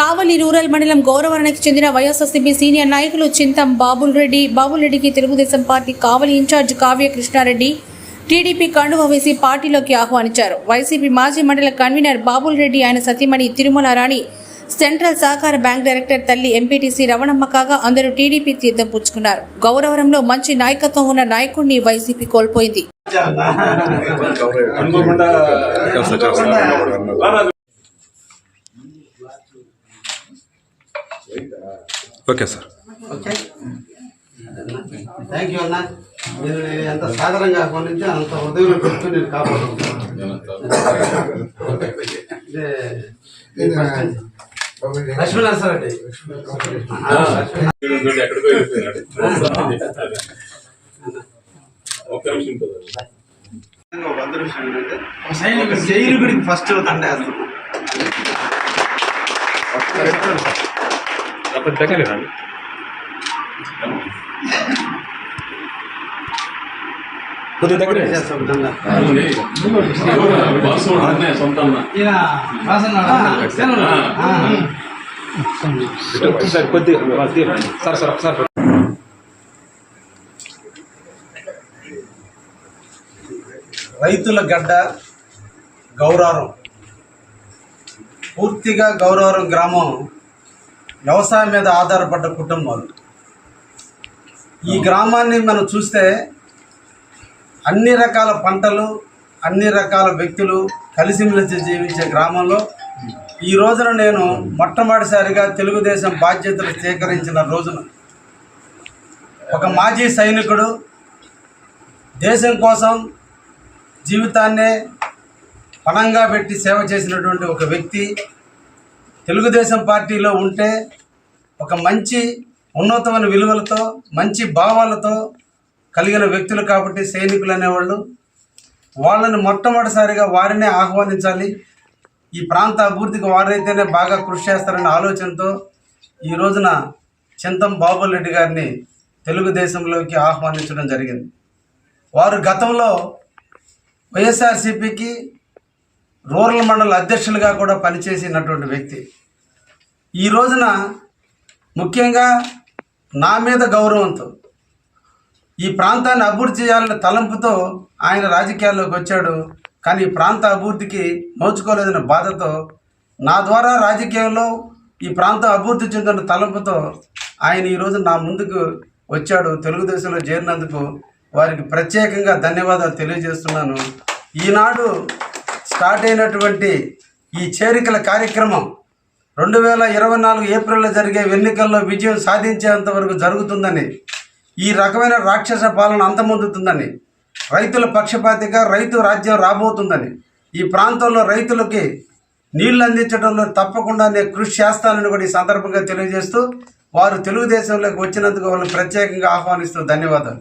కావలి rural మండలం గౌరవరణకి చెందిన YSRCP senior నాయకులు చింతం బాబుల్ రెడ్డి బాబుల్ రెడ్డికి Telugu Desam party Kavali incharge Kavya Krishna Reddy TDP కండువ వేసి పార్టీలోకి ఆహ్వానించారు. వైసీపీ మాజీ మండల కన్వీనర్ బాబుల్ రెడ్డి ఆయన సతీమణి తిరుమల రాణి సెంట్రల్ సహకార బ్యాంక్ డైరెక్టర్ తల్లి ఎంపీటీసీ రవణమ్మ కాగా అందరూ టీడీపీ తీర్థం పుచ్చుకున్నారు. గౌరవరంలో మంచి నాయకత్వం ఉన్న నాయకుడిని వైసీపీ కోల్పోయింది. Okay sir. Okay. Thank you అన్న. నేను ఎంత సాధారణంగా ఆహ్వానించి అంత హృదయంలో పెడుతూ నేను కాపాడుతున్నాను లక్ష్మీ నరసరెడ్డి ఎక్కడికో వెళ్ళిపోయినాడు ఒక్క నిమిషం వంద ఒక సైనికుడికి ఫస్ట్ దండేస్తున్నాం అప్పుడు దగ్గర రండి కొద్దిగా దగ్గర. చేస్తాం దండ సొంత ఈయన రాసన్న సార్ కొద్దిగా సార్ సార్ సార్ రైతుల గడ్డ గౌరారం. పూర్తిగా గౌరవరం గ్రామం వ్యవసాయం మీద ఆధారపడ్డ కుటుంబాలు. ఈ గ్రామాన్ని మనం చూస్తే అన్ని రకాల పంటలు అన్ని రకాల వ్యక్తులు కలిసిమెలిసి జీవించే గ్రామంలో ఈ రోజున నేను మొట్టమొదటిసారిగా తెలుగుదేశం బాధ్యతలు స్వీకరించిన రోజున ఒక మాజీ సైనికుడు దేశం కోసం జీవితాన్నే పణంగా పెట్టి సేవ చేసినటువంటి ఒక వ్యక్తి తెలుగుదేశం పార్టీలో ఉంటే ఒక మంచి ఉన్నతమైన విలువలతో మంచి భావాలతో కలిగిన వ్యక్తులు కాబట్టి సైనికులు అనేవాళ్ళు. వాళ్ళని మొట్టమొదటిసారిగా వారినే ఆహ్వానించాలి. ఈ ప్రాంత అభివృద్ధికి వారైతేనే బాగా కృషి చేస్తారనే ఆలోచనతో ఈ రోజున చింతం బాబుల్ రెడ్డి గారిని తెలుగుదేశంలోకి ఆహ్వానించడం జరిగింది. వారు గతంలో వైఎస్ఆర్సీపీకి రూరల్ మండల అధ్యక్షులుగా కూడా పనిచేసినటువంటి వ్యక్తి. ఈ రోజున ముఖ్యంగా నా మీద గౌరవంతో ఈ ప్రాంతాన్ని అభివృద్ధి చేయాలనే తలంపుతో ఆయన రాజకీయాల్లోకి వచ్చాడు. కానీ ఈ ప్రాంత అభివృద్ధికి నోచుకోలేదనే బాధతో నా ద్వారా రాజకీయంలో ఈ ప్రాంతం అభివృద్ధి చెందిన తలంపుతో ఆయన ఈరోజు నా ముందుకు వచ్చాడు. తెలుగుదేశంలో చేరినందుకు వారికి ప్రత్యేకంగా ధన్యవాదాలు తెలియజేస్తున్నాను. ఈనాడు స్టార్ట్ అయినటువంటి ఈ చేరికల కార్యక్రమం రెండు వేల ఇరవై నాలుగు ఏప్రిల్లో జరిగే ఎన్నికల్లో విజయం సాధించేంత వరకు జరుగుతుందని ఈ రకమైన రాక్షస పాలన అంతమొందుతుందని రైతుల పక్షపాతిగా రైతు రాజ్యం రాబోతుందని ఈ ప్రాంతంలో రైతులకి నీళ్ళు అందించడంలో తప్పకుండా నేను కృషి చేస్తానని కూడా ఈ సందర్భంగా తెలియజేస్తూ వారు తెలుగుదేశంలోకి వచ్చినందుకు వాళ్ళని ప్రత్యేకంగా ఆహ్వానిస్తూ ధన్యవాదాలు.